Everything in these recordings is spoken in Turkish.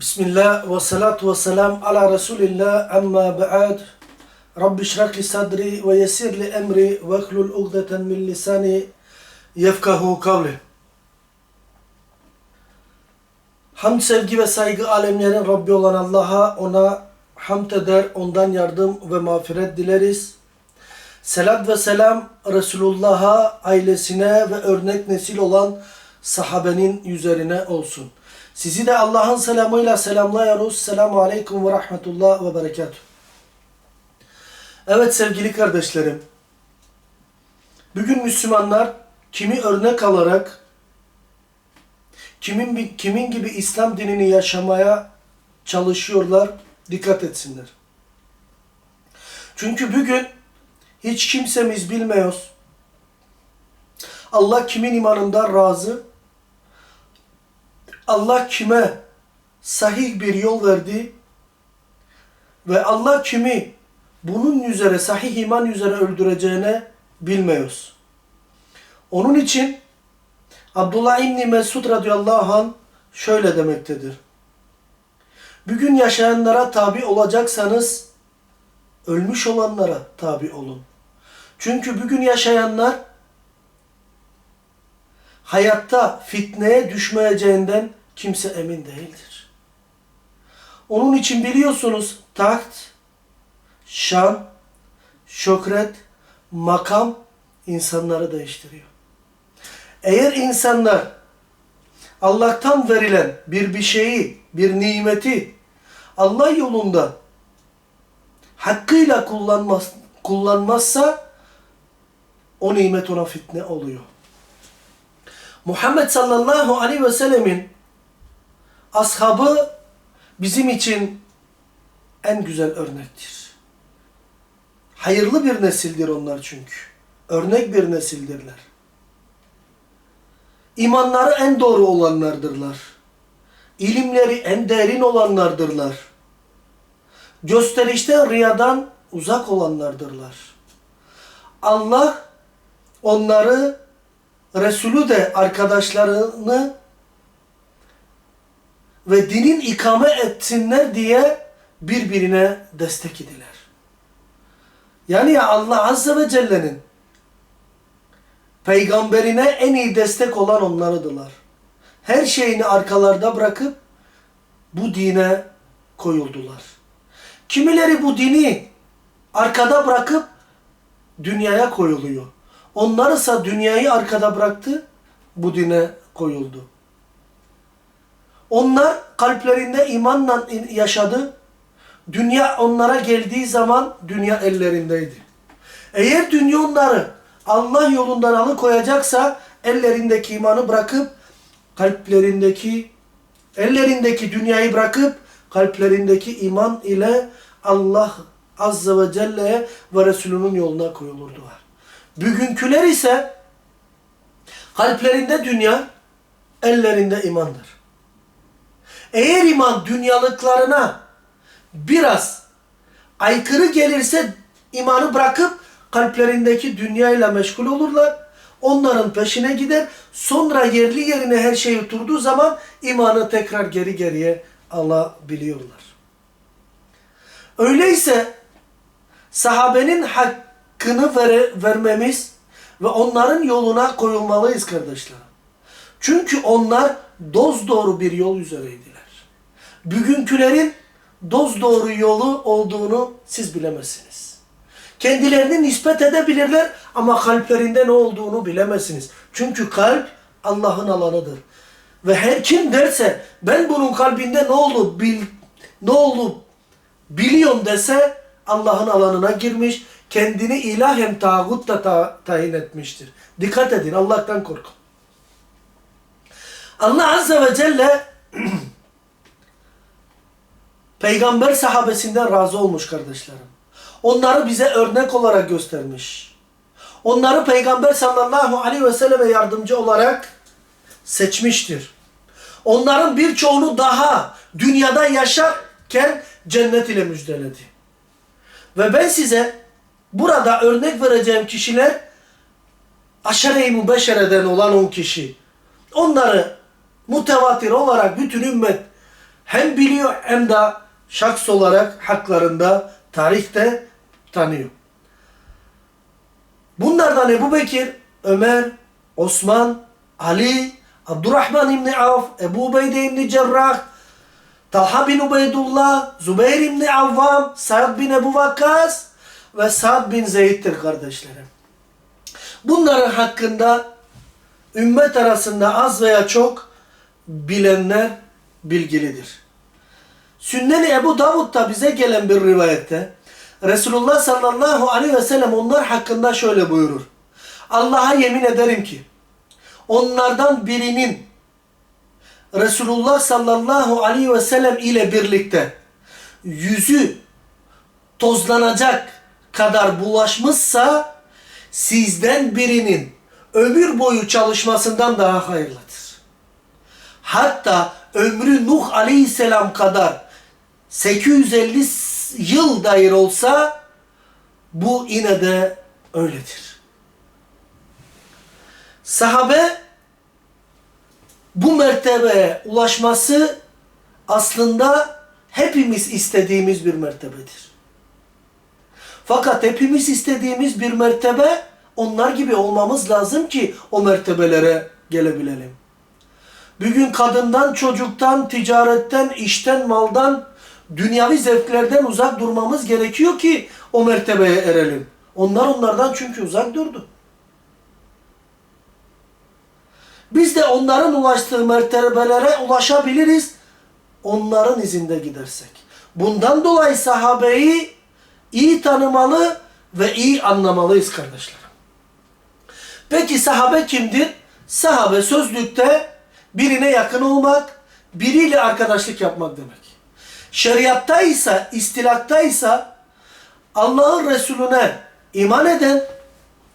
Bismillah ve salatu ve selam ala Resulillah amma ba'd. Rabbi şrah li sadri ve yessir li emri ve hlul ugdeten min lisani yefkahu kavli. Hamd, sevgi ve saygı alemlerin Rabbi olan Allah'a ona hamd eder, ondan yardım ve mağfiret dileriz. Selat ve selam Resulullah'a, ailesine ve örnek nesil olan sahabenin üzerine olsun. Sizi de Allah'ın selamıyla selamlıyoruz. Selamu Aleyküm ve Rahmetullah ve Berekatuhu. Evet sevgili kardeşlerim. Bugün Müslümanlar kimi örnek alarak kimin kimin gibi İslam dinini yaşamaya çalışıyorlar. Dikkat etsinler. Çünkü bugün hiç kimsemiz bilmiyoruz. Allah kimin imanından razı? Allah kime sahih bir yol verdi ve Allah kimi bunun üzere sahih iman üzere öldüreceğine bilmiyoruz. Onun için Abdullah İbni Mesud radıyallahu anh şöyle demektedir. Bugün yaşayanlara tabi olacaksanız ölmüş olanlara tabi olun. Çünkü bugün yaşayanlar hayatta fitneye düşmeyeceğinden kimse emin değildir. Onun için biliyorsunuz taht, şan, şöhret, makam insanları değiştiriyor. Eğer insanlar Allah'tan verilen bir bir şeyi, bir nimeti Allah yolunda hakkıyla kullanmaz, kullanmazsa o nimet ona fitne oluyor. Muhammed sallallahu aleyhi ve sellemin ashabı bizim için en güzel örnektir. Hayırlı bir nesildir onlar çünkü. Örnek bir nesildirler. İmanları en doğru olanlardırlar. İlimleri en derin olanlardırlar. Gösterişten riyadan uzak olanlardırlar. Allah onları Resulü de arkadaşlarını ve dinin ikame etsinler diye birbirine destek idiler. Yani ya Allah Azze ve Celle'nin peygamberine en iyi destek olan onlarıdılar. Her şeyini arkalarda bırakıp bu dine koyuldular. Kimileri bu dini arkada bırakıp dünyaya koyuluyor. Onlar ise dünyayı arkada bıraktı, bu dine koyuldu. Onlar kalplerinde imanla yaşadı. Dünya onlara geldiği zaman dünya ellerindeydi. Eğer dünya onları Allah yolundan alıkoyacaksa ellerindeki imanı bırakıp kalplerindeki ellerindeki dünyayı bırakıp kalplerindeki iman ile Allah Azze ve Celle'ye ve Resulünün yoluna koyulurdular. Bugünküler ise kalplerinde dünya, ellerinde imandır. Eğer iman dünyalıklarına biraz aykırı gelirse imanı bırakıp kalplerindeki dünyayla meşgul olurlar. Onların peşine gider. Sonra yerli yerine her şey oturduğu zaman imanı tekrar geri geriye alabiliyorlar. Öyleyse sahabenin hakkını ver, vermemiz ve onların yoluna koyulmalıyız kardeşlerim. Çünkü onlar doz doğru bir yol üzereydiler. Bugünkülerin doz doğru yolu olduğunu siz bilemezsiniz. Kendilerini nispet edebilirler ama kalplerinde ne olduğunu bilemezsiniz. Çünkü kalp Allah'ın alanıdır. Ve her kim derse ben bunun kalbinde ne oldu bil, ne oldu biliyorum dese Allah'ın alanına girmiş, kendini ilah hem tağut da ta tayin etmiştir. Dikkat edin, Allah'tan korkun. Allah Azze ve Celle peygamber sahabesinden razı olmuş kardeşlerim. Onları bize örnek olarak göstermiş. Onları peygamber sallallahu aleyhi ve selleme yardımcı olarak seçmiştir. Onların birçoğunu daha dünyada yaşarken cennet ile müjdeledi. Ve ben size burada örnek vereceğim kişiler aşere-i mübeşereden olan on kişi. Onları mutevatir olarak bütün ümmet hem biliyor hem de şahs olarak haklarında tarihte tanıyor. Bunlardan Ebu Bekir, Ömer, Osman, Ali, Abdurrahman İbni Avf, Ebu Ubeyde İbni Cerrah, Talha bin Ubeydullah, Zübeyir İbni Avvam, Sa'd bin Ebu Vakkas ve Sa'd bin Zeyd'dir kardeşlerim. Bunların hakkında ümmet arasında az veya çok bilenler bilgilidir. Sünnen-i Ebu Davud'da bize gelen bir rivayette Resulullah sallallahu aleyhi ve sellem onlar hakkında şöyle buyurur. Allah'a yemin ederim ki onlardan birinin Resulullah sallallahu aleyhi ve sellem ile birlikte yüzü tozlanacak kadar bulaşmışsa sizden birinin ömür boyu çalışmasından daha hayırlıdır. Hatta ömrü Nuh aleyhisselam kadar 850 yıl dair olsa bu yine de öyledir. Sahabe bu mertebeye ulaşması aslında hepimiz istediğimiz bir mertebedir. Fakat hepimiz istediğimiz bir mertebe onlar gibi olmamız lazım ki o mertebelere gelebilelim. Bugün kadından, çocuktan, ticaretten, işten, maldan, dünyavi zevklerden uzak durmamız gerekiyor ki o mertebeye erelim. Onlar onlardan çünkü uzak durdu. Biz de onların ulaştığı mertebelere ulaşabiliriz. Onların izinde gidersek. Bundan dolayı sahabeyi iyi tanımalı ve iyi anlamalıyız kardeşlerim. Peki sahabe kimdir? Sahabe sözlükte birine yakın olmak, biriyle arkadaşlık yapmak demek. Şeriatta ise, istilakta ise Allah'ın Resulüne iman eden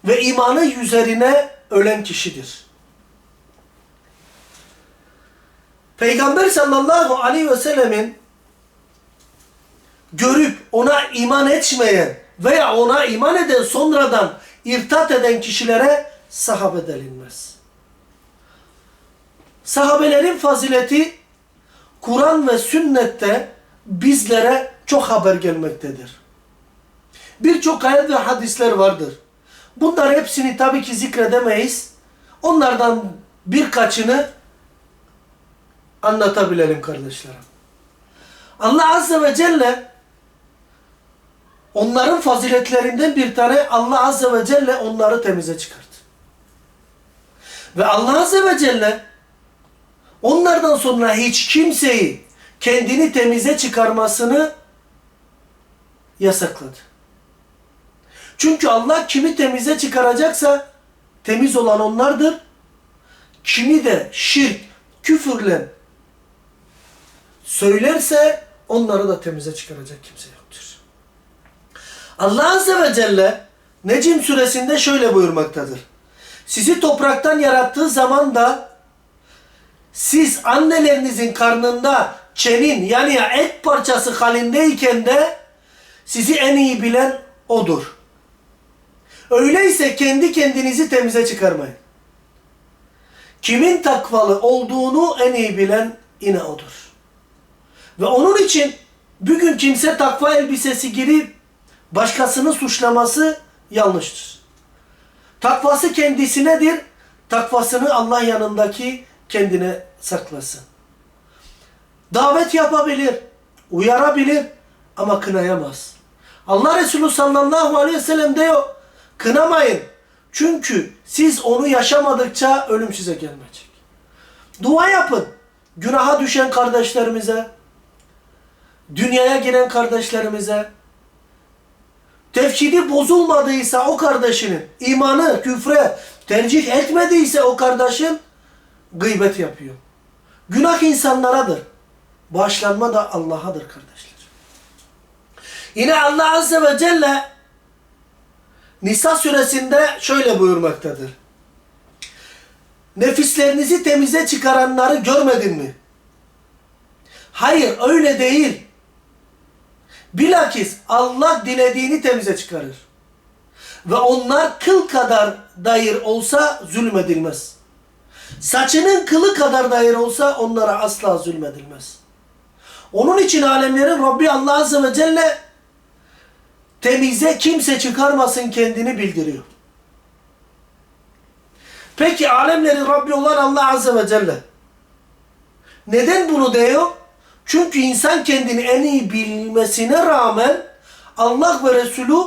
ve imanı üzerine ölen kişidir. Peygamber sallallahu aleyhi ve sellemin görüp ona iman etmeyen veya ona iman eden sonradan irtat eden kişilere sahabe denilmez. Sahabelerin fazileti Kur'an ve sünnette bizlere çok haber gelmektedir. Birçok ayet ve hadisler vardır. Bunlar hepsini tabii ki zikredemeyiz. Onlardan birkaçını anlatabilelim kardeşlerim. Allah Azze ve Celle onların faziletlerinden bir tane Allah Azze ve Celle onları temize çıkarttı. Ve Allah Azze ve Celle onlardan sonra hiç kimseyi kendini temize çıkarmasını yasakladı. Çünkü Allah kimi temize çıkaracaksa temiz olan onlardır. Kimi de şirk, küfürle söylerse onları da temize çıkaracak kimse yoktur. Allah Azze ve Celle Necim suresinde şöyle buyurmaktadır. Sizi topraktan yarattığı zaman da siz annelerinizin karnında çenin yani et parçası halindeyken de sizi en iyi bilen odur. Öyleyse kendi kendinizi temize çıkarmayın. Kimin takvalı olduğunu en iyi bilen yine odur. Ve onun için bugün kimse takva elbisesi girip başkasını suçlaması yanlıştır. Takvası kendisinedir. Takvasını Allah yanındaki kendine saklasın. Davet yapabilir, uyarabilir ama kınayamaz. Allah Resulü sallallahu aleyhi ve sellem diyor, kınamayın. Çünkü siz onu yaşamadıkça ölüm size gelmeyecek. Dua yapın. Günaha düşen kardeşlerimize, dünyaya giren kardeşlerimize, tevhidi bozulmadıysa o kardeşinin, imanı küfre tercih etmediyse o kardeşin gıybet yapıyor. Günah insanlaradır. Bağışlanma da Allah'adır kardeşler. Yine Allah Azze ve Celle Nisa suresinde şöyle buyurmaktadır. Nefislerinizi temize çıkaranları görmedin mi? Hayır öyle değil. Bilakis Allah dilediğini temize çıkarır. Ve onlar kıl kadar dair olsa zulmedilmez. Saçının kılı kadar dair olsa onlara asla zulmedilmez. Onun için alemlerin Rabbi Allah Azze ve Celle temize kimse çıkarmasın kendini bildiriyor. Peki alemlerin Rabbi olan Allah Azze ve Celle neden bunu diyor? Çünkü insan kendini en iyi bilmesine rağmen Allah ve Resulü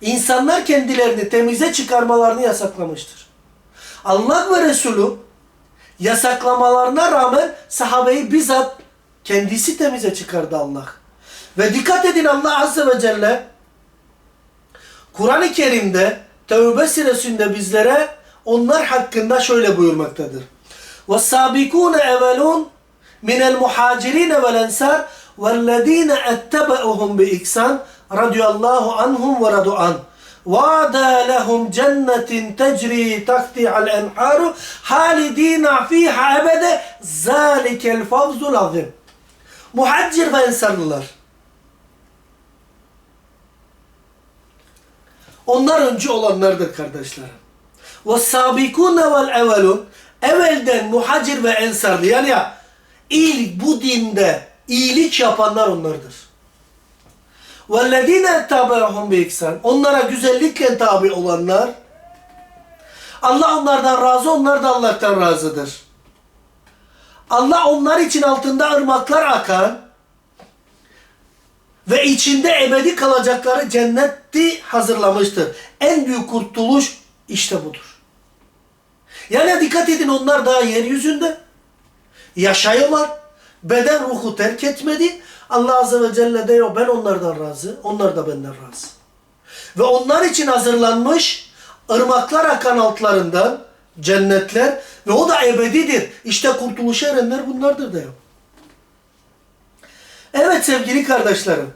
insanlar kendilerini temize çıkarmalarını yasaklamıştır. Allah ve Resulü yasaklamalarına rağmen sahabeyi bizzat kendisi temize çıkardı Allah. Ve dikkat edin Allah Azze ve Celle Kur'an-ı Kerim'de Tevbe suresinde bizlere onlar hakkında şöyle buyurmaktadır. وَالسَّابِقُونَ اَوَلُونَ مِنَ الْمُحَاجِرِينَ وَالْاَنْسَارِ وَالَّذ۪ينَ اَتَّبَعُهُمْ بِإِكْسَانِ رَضِيَ اللّٰهُ عَنْهُمْ وَرَضُوا عَنْهُ وَعَدَى لَهُمْ جَنَّةٍ تَجْرِي تَحْتِهَا الْاَنْحَارُ خَالِد۪ينَ ف۪يهَا اَبَدَ ذَٰلِكَ الْفَوْزُ الْعَظِيمُ Muhaccir ve ensarlılar. Onlar önce olanlardır kardeşlerim. وَالسَّابِقُونَ وَالْاَوَلُونَ Evvelden muhacir ve ensarlı yani ya ilk bu dinde iyilik yapanlar onlardır. وَالَّذ۪ينَ اَتَّبَعُهُمْ بِإِكْسَانِ Onlara güzellikle tabi olanlar Allah onlardan razı, onlar da Allah'tan razıdır. Allah onlar için altında ırmaklar akan ve içinde ebedi kalacakları cenneti hazırlamıştır. En büyük kurtuluş işte budur. Yani dikkat edin onlar daha yeryüzünde yaşıyorlar. Beden ruhu terk etmedi. Allah Azze ve Celle diyor ben onlardan razı, onlar da benden razı. Ve onlar için hazırlanmış ırmaklar akan altlarından cennetler ve o da ebedidir. İşte kurtuluşa erenler bunlardır diyor. Evet sevgili kardeşlerim.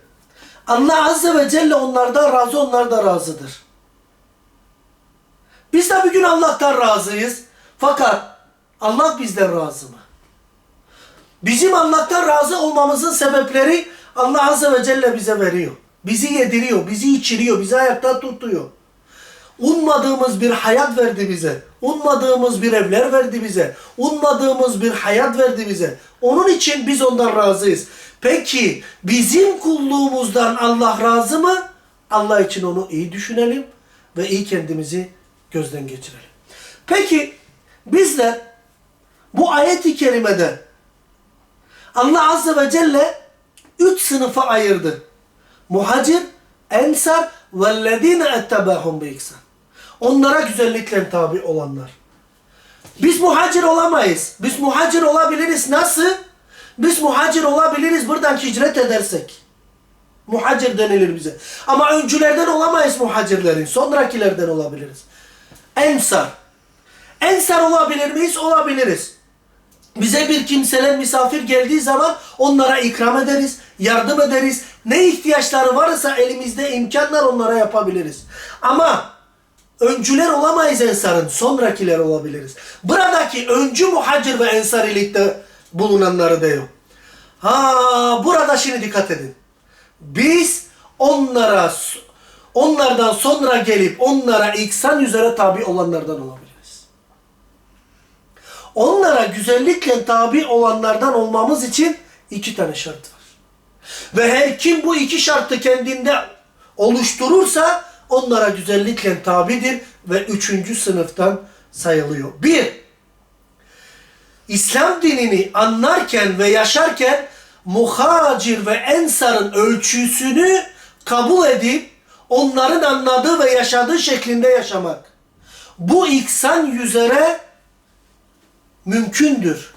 Allah Azze ve Celle onlardan razı, onlar da razıdır. Biz de bugün Allah'tan razıyız. Fakat Allah bizden razı mı? Bizim Allah'tan razı olmamızın sebepleri Allah Azze ve Celle bize veriyor. Bizi yediriyor, bizi içiriyor, bizi ayakta tutuyor. Ummadığımız bir hayat verdi bize. Ummadığımız bir evler verdi bize. Ummadığımız bir hayat verdi bize. Onun için biz ondan razıyız. Peki bizim kulluğumuzdan Allah razı mı? Allah için onu iyi düşünelim ve iyi kendimizi gözden geçirelim. Peki bizler bu ayet-i kerimede Allah Azze ve Celle üç sınıfa ayırdı. Muhacir, ensar ettebahum bi ihsan. Onlara güzellikle tabi olanlar. Biz muhacir olamayız. Biz muhacir olabiliriz. Nasıl? Biz muhacir olabiliriz buradan hicret edersek. Muhacir denilir bize. Ama öncülerden olamayız muhacirlerin. Sonrakilerden olabiliriz. Ensar. Ensar olabilir miyiz? Olabiliriz. Bize bir kimseler misafir geldiği zaman onlara ikram ederiz, yardım ederiz. Ne ihtiyaçları varsa elimizde imkanlar onlara yapabiliriz. Ama öncüler olamayız ensarın, sonrakiler olabiliriz. Buradaki öncü muhacir ve ensarilikte bulunanları diyor. Ha burada şimdi dikkat edin. Biz onlara onlardan sonra gelip onlara ihsan üzere tabi olanlardan olabiliriz. Onlara güzellikle tabi olanlardan olmamız için iki tane şart var. Ve her kim bu iki şartı kendinde oluşturursa onlara güzellikle tabidir ve üçüncü sınıftan sayılıyor. Bir, İslam dinini anlarken ve yaşarken muhacir ve ensarın ölçüsünü kabul edip onların anladığı ve yaşadığı şeklinde yaşamak. Bu ihsan üzere mümkündür.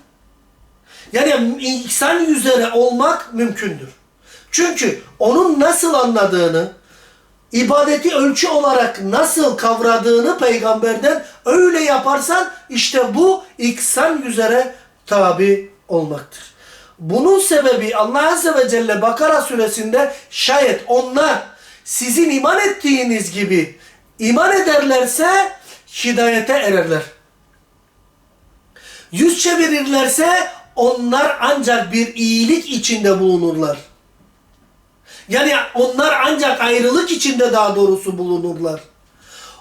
Yani ihsan üzere olmak mümkündür. Çünkü onun nasıl anladığını, ibadeti ölçü olarak nasıl kavradığını peygamberden öyle yaparsan işte bu ihsan üzere tabi olmaktır. Bunun sebebi Allah Azze ve Celle Bakara suresinde şayet onlar sizin iman ettiğiniz gibi iman ederlerse hidayete ererler. Yüz çevirirlerse onlar ancak bir iyilik içinde bulunurlar. Yani onlar ancak ayrılık içinde daha doğrusu bulunurlar.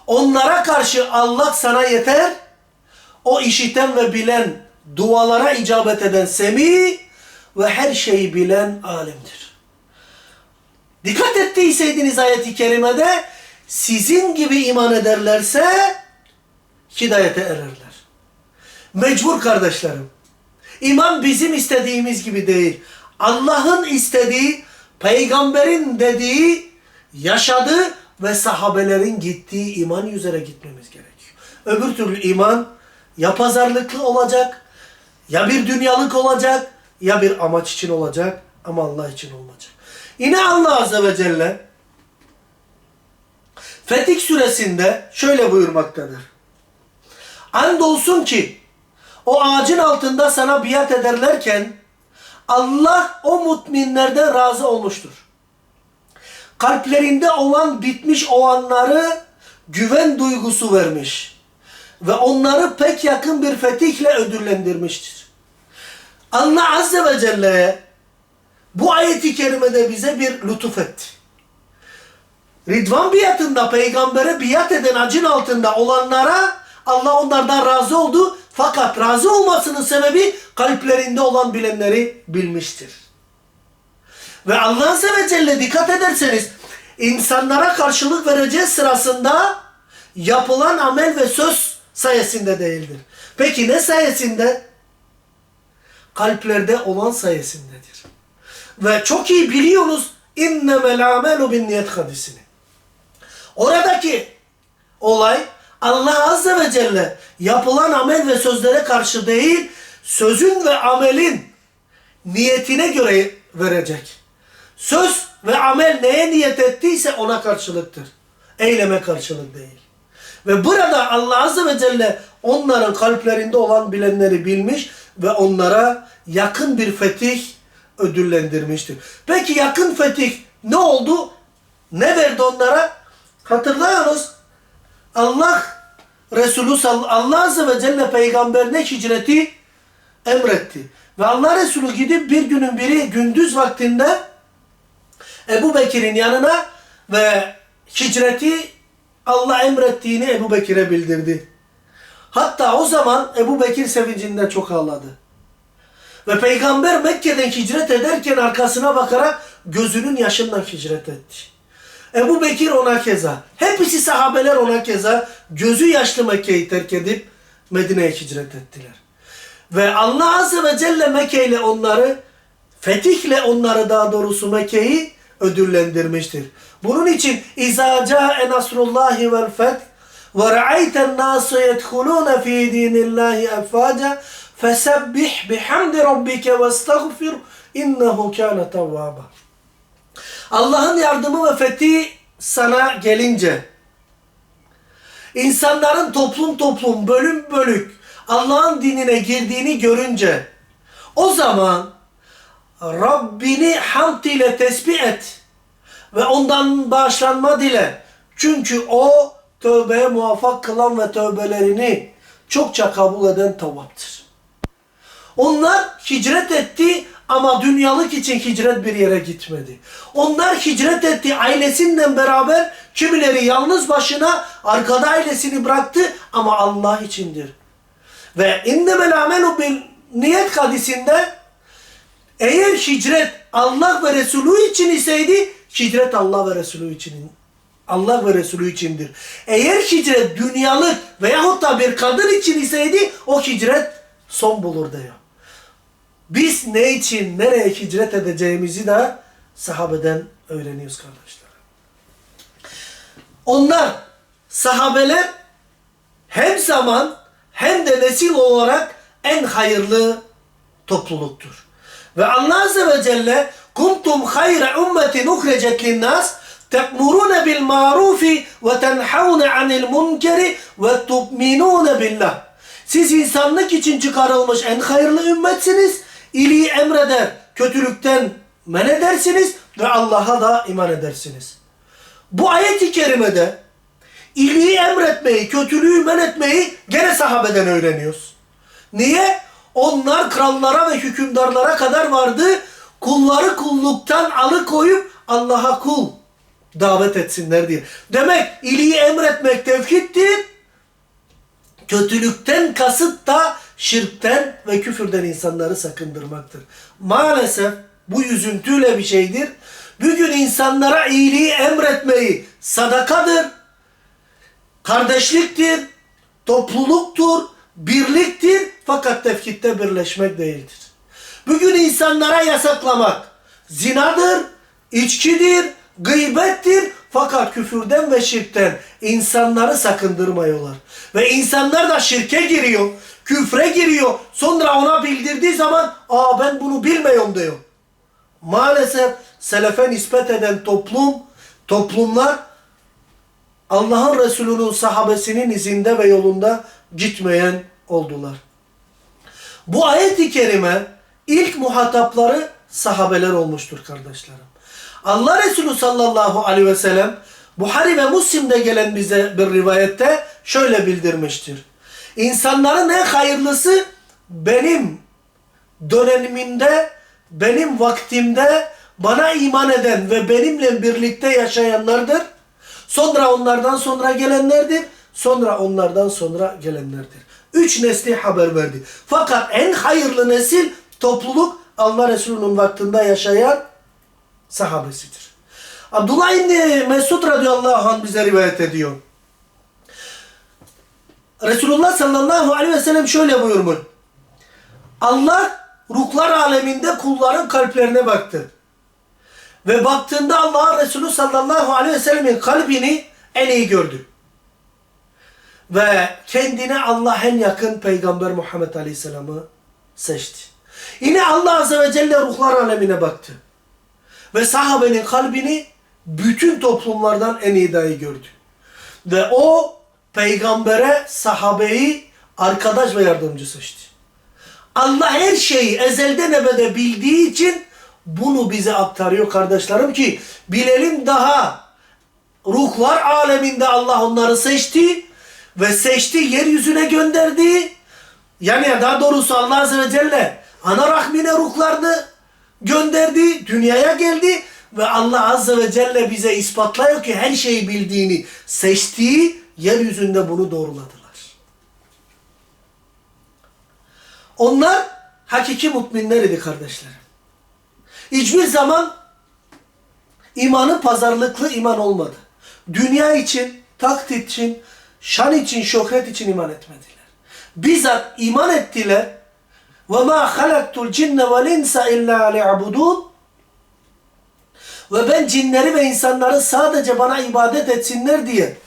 Onlara karşı Allah sana yeter. O işiten ve bilen, dualara icabet eden Semi ve her şeyi bilen alimdir. Dikkat ettiyseniz ayeti kerimede sizin gibi iman ederlerse hidayete ererler. Mecbur kardeşlerim. İman bizim istediğimiz gibi değil. Allah'ın istediği, peygamberin dediği, yaşadığı ve sahabelerin gittiği iman üzere gitmemiz gerekiyor. Öbür türlü iman ya pazarlıklı olacak, ya bir dünyalık olacak, ya bir amaç için olacak ama Allah için olmayacak. Yine Allah Azze ve Celle Fetih suresinde şöyle buyurmaktadır. Andolsun ki o ağacın altında sana biat ederlerken Allah o mutminlerden razı olmuştur. Kalplerinde olan bitmiş olanları güven duygusu vermiş ve onları pek yakın bir fetihle ödüllendirmiştir. Allah Azze ve Celle bu ayeti kerimede bize bir lütuf etti. Ridvan biatında peygambere biat eden acın altında olanlara Allah onlardan razı oldu. Fakat razı olmasının sebebi kalplerinde olan bilenleri bilmiştir. Ve Allah Azze ve Celle dikkat ederseniz insanlara karşılık vereceği sırasında yapılan amel ve söz sayesinde değildir. Peki ne sayesinde? Kalplerde olan sayesindedir. Ve çok iyi biliyoruz amelu bin niyet hadisini. Oradaki olay Allah Azze ve Celle yapılan amel ve sözlere karşı değil, sözün ve amelin niyetine göre verecek. Söz ve amel neye niyet ettiyse ona karşılıktır. Eyleme karşılık değil. Ve burada Allah Azze ve Celle onların kalplerinde olan bilenleri bilmiş ve onlara yakın bir fetih ödüllendirmiştir. Peki yakın fetih ne oldu? Ne verdi onlara? Hatırlıyorsunuz. Allah Resulü Allah Azze ve Celle peygamberine hicreti emretti. Ve Allah Resulü gidip bir günün biri gündüz vaktinde Ebu Bekir'in yanına ve hicreti Allah emrettiğini Ebu Bekir'e bildirdi. Hatta o zaman Ebu Bekir sevincinden çok ağladı. Ve peygamber Mekke'den hicret ederken arkasına bakarak gözünün yaşından hicret etti. Ebu Bekir ona keza. Hepsi sahabeler ona keza gözü yaşlı Mekke'yi terk edip Medine'ye hicret ettiler. Ve Allah Azze ve Celle Mekke ile onları, fetihle onları daha doğrusu Mekke'yi ödüllendirmiştir. Bunun için câe nasrullâhi vel feth ve ra'ayten nâsı yedhulûne fî dînillâhi effâca fesebbih bihamdi rabbike ve estağfir innehu kâne tevvâba. Allah'ın yardımı ve fethi sana gelince, insanların toplum toplum, bölüm bölük Allah'ın dinine girdiğini görünce, o zaman Rabbini hamd ile tesbih et ve ondan bağışlanma dile. Çünkü o tövbeye muvaffak kılan ve tövbelerini çokça kabul eden tavaptır. Onlar hicret etti ama dünyalık için hicret bir yere gitmedi. Onlar hicret etti ailesinden beraber kimileri yalnız başına arkada ailesini bıraktı ama Allah içindir. Ve innemel amelu bil niyet hadisinde eğer hicret Allah ve Resulü için iseydi hicret Allah ve Resulü için Allah ve Resulü içindir. Eğer hicret dünyalık veyahut da bir kadın için iseydi o hicret son bulur diyor. Biz ne için, nereye hicret edeceğimizi de sahabeden öğreniyoruz kardeşler. Onlar, sahabeler hem zaman hem de nesil olarak en hayırlı topluluktur. Ve Allah Azze ve Celle kuntum hayra ummetin uhrecet linnas te'murune bil marufi ve tenhavne anil munkeri ve tu'minune billah. Siz insanlık için çıkarılmış en hayırlı ümmetsiniz iyiliği emreder, kötülükten men edersiniz ve Allah'a da iman edersiniz. Bu ayet-i kerimede iyiliği emretmeyi, kötülüğü men etmeyi gene sahabeden öğreniyoruz. Niye? Onlar krallara ve hükümdarlara kadar vardı. Kulları kulluktan alıkoyup Allah'a kul davet etsinler diye. Demek iyiliği emretmek tevhiddir. Kötülükten kasıt da şirkten ve küfürden insanları sakındırmaktır. Maalesef bu yüzüntüyle bir şeydir. Bugün insanlara iyiliği emretmeyi sadakadır, kardeşliktir, topluluktur, birliktir fakat tefkitte birleşmek değildir. Bugün insanlara yasaklamak zinadır, içkidir, gıybettir fakat küfürden ve şirkten insanları sakındırmıyorlar. Ve insanlar da şirke giriyor, küfre giriyor. Sonra ona bildirdiği zaman aa ben bunu bilmiyorum diyor. Maalesef selefe nispet eden toplum, toplumlar Allah'ın Resulü'nün sahabesinin izinde ve yolunda gitmeyen oldular. Bu ayet-i kerime ilk muhatapları sahabeler olmuştur kardeşlerim. Allah Resulü sallallahu aleyhi ve sellem Buhari ve Müslim'de gelen bize bir rivayette şöyle bildirmiştir. İnsanların en hayırlısı benim dönemimde, benim vaktimde bana iman eden ve benimle birlikte yaşayanlardır. Sonra onlardan sonra gelenlerdir. Sonra onlardan sonra gelenlerdir. Üç nesli haber verdi. Fakat en hayırlı nesil topluluk Allah Resulü'nün vaktinde yaşayan sahabesidir. Abdullah İbni Mesud radıyallahu anh bize rivayet ediyor. Resulullah sallallahu aleyhi ve sellem şöyle buyurmuş. Allah ruhlar aleminde kulların kalplerine baktı. Ve baktığında Allah'ın Resulü sallallahu aleyhi ve sellemin kalbini en iyi gördü. Ve kendine Allah en yakın peygamber Muhammed aleyhisselamı seçti. Yine Allah azze ve celle ruhlar alemine baktı. Ve sahabenin kalbini bütün toplumlardan en iyi gördü. Ve o peygambere sahabeyi arkadaş ve yardımcı seçti. Allah her şeyi ezelden ebede bildiği için bunu bize aktarıyor kardeşlerim ki bilelim daha ruhlar aleminde Allah onları seçti ve seçti yeryüzüne gönderdi. Yani daha doğrusu Allah Azze ve Celle ana rahmine ruhlarını gönderdi, dünyaya geldi ve Allah Azze ve Celle bize ispatlıyor ki her şeyi bildiğini seçtiği yeryüzünde bunu doğruladılar. Onlar hakiki müminler idi kardeşlerim. Hiçbir zaman imanı pazarlıklı iman olmadı. Dünya için, taklit için, şan için, şöhret için iman etmediler. Bizzat iman ettiler. وَمَا خَلَقْتُ الْجِنَّ وَالْاِنْسَ اِلَّا لِيَعْبُدُونَ Ve ben cinleri ve insanları sadece bana ibadet etsinler diye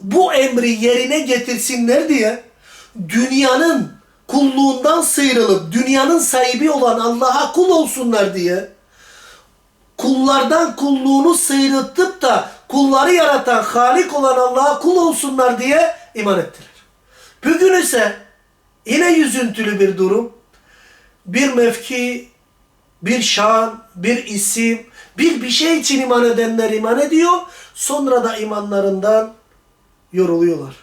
bu emri yerine getirsinler diye dünyanın kulluğundan sıyrılıp dünyanın sahibi olan Allah'a kul olsunlar diye kullardan kulluğunu sıyrıtıp da kulları yaratan Halik olan Allah'a kul olsunlar diye iman ettiler. Bugün ise yine yüzüntülü bir durum. Bir mevki, bir şan, bir isim, bir bir şey için iman edenler iman ediyor. Sonra da imanlarından yoruluyorlar.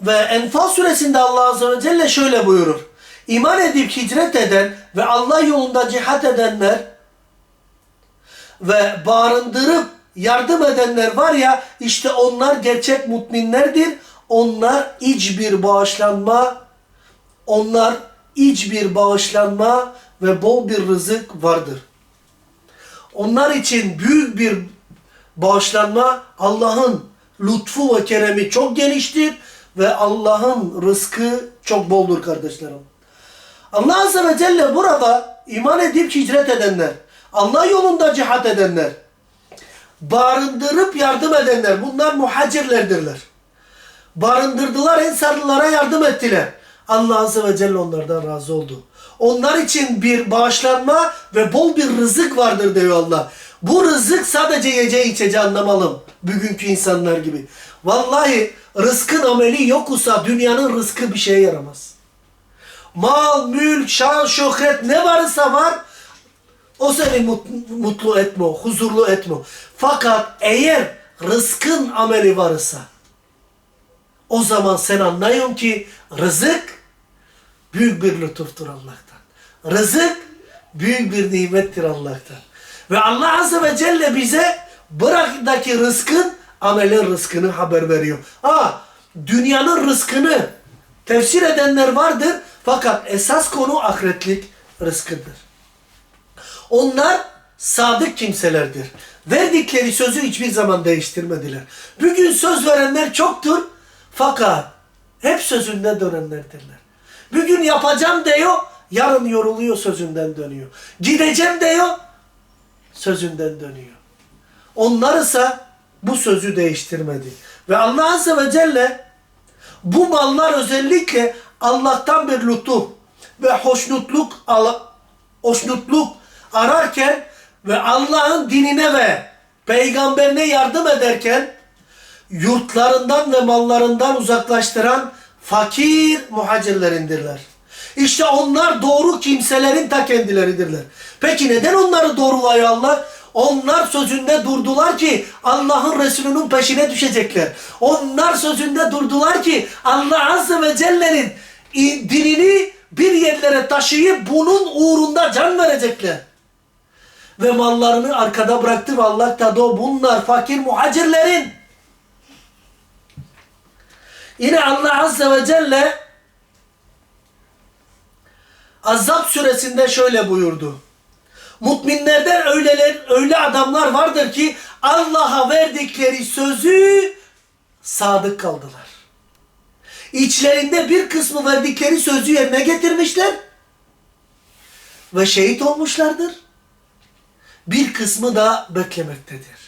Ve Enfal suresinde Allah Azze ve Celle şöyle buyurur. İman edip hicret eden ve Allah yolunda cihat edenler ve barındırıp yardım edenler var ya işte onlar gerçek mutminlerdir. Onlar iç bir bağışlanma, onlar iç bir bağışlanma ve bol bir rızık vardır. Onlar için büyük bir bağışlanma Allah'ın lütfu ve keremi çok geniştir ve Allah'ın rızkı çok boldur kardeşlerim. Allah Azze ve Celle burada iman edip hicret edenler, Allah yolunda cihat edenler, barındırıp yardım edenler, bunlar muhacirlerdirler. Barındırdılar, ensarlılara yardım ettiler. Allah Azze ve Celle onlardan razı oldu. Onlar için bir bağışlanma ve bol bir rızık vardır diyor Allah. Bu rızık sadece yiyeceği içeceği anlamalım. Bugünkü insanlar gibi. Vallahi rızkın ameli yoksa dünyanın rızkı bir şeye yaramaz. Mal, mülk, şan, şöhret ne varsa var o seni mutlu etme, huzurlu etme. Fakat eğer rızkın ameli varsa o zaman sen anlayın ki rızık büyük bir lütuftur Allah'tan. Rızık büyük bir nimettir Allah'tan. Ve Allah Azze ve Celle bize bırakdaki rızkın amelin rızkını haber veriyor. Ha dünyanın rızkını tefsir edenler vardır. Fakat esas konu ahiretlik rızkıdır. Onlar sadık kimselerdir. Verdikleri sözü hiçbir zaman değiştirmediler. Bugün söz verenler çoktur fakat hep sözünden dönenlerdirler. Bugün yapacağım diyor, yarın yoruluyor sözünden dönüyor. Gideceğim diyor, sözünden dönüyor. Onlar ise bu sözü değiştirmedi. Ve Allah Azze ve Celle bu mallar özellikle Allah'tan bir lütuf ve hoşnutluk hoşnutluk ararken ve Allah'ın dinine ve peygamberine yardım ederken yurtlarından ve mallarından uzaklaştıran fakir muhacirlerindirler. İşte onlar doğru kimselerin ta kendileridirler. Peki neden onları doğruluyor Allah? Onlar sözünde durdular ki Allah'ın Resulü'nün peşine düşecekler. Onlar sözünde durdular ki Allah Azze ve Celle'nin dinini bir yerlere taşıyıp bunun uğrunda can verecekler. Ve mallarını arkada bıraktı ve Allah da o bunlar fakir muhacirlerin. Yine Allah Azze ve Celle Azap suresinde şöyle buyurdu. Müminlerden öyleler, öyle adamlar vardır ki Allah'a verdikleri sözü sadık kaldılar. İçlerinde bir kısmı verdikleri sözü yerine getirmişler ve şehit olmuşlardır. Bir kısmı da beklemektedir.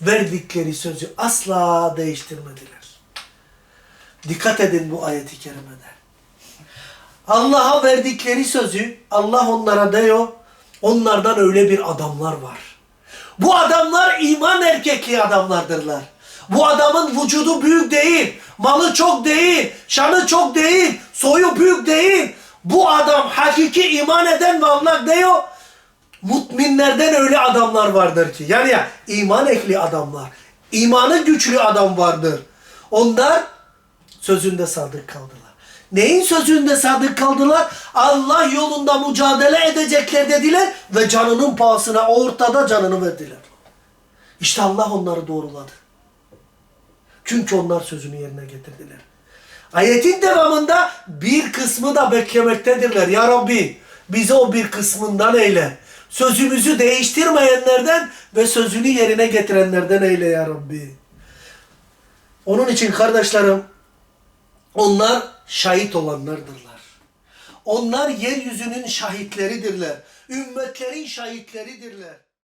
Verdikleri sözü asla değiştirmediler. Dikkat edin bu ayeti kerimede. Allah'a verdikleri sözü Allah onlara diyor, onlardan öyle bir adamlar var. Bu adamlar iman erkekli adamlardırlar. Bu adamın vücudu büyük değil, malı çok değil, şanı çok değil, soyu büyük değil. Bu adam hakiki iman eden ve Allah diyor, Mutminlerden öyle adamlar vardır ki. Yani ya iman ehli adamlar. imanı güçlü adam vardır. Onlar sözünde sadık kaldılar. Neyin sözünde sadık kaldılar? Allah yolunda mücadele edecekler dediler ve canının pahasına ortada canını verdiler. İşte Allah onları doğruladı. Çünkü onlar sözünü yerine getirdiler. Ayetin devamında bir kısmı da beklemektedirler. Ya Rabbi bize o bir kısmından eyle. Sözümüzü değiştirmeyenlerden ve sözünü yerine getirenlerden eyle ya Rabbi. Onun için kardeşlerim onlar şahit olanlardırlar. Onlar yeryüzünün şahitleridirler. Ümmetlerin şahitleridirler.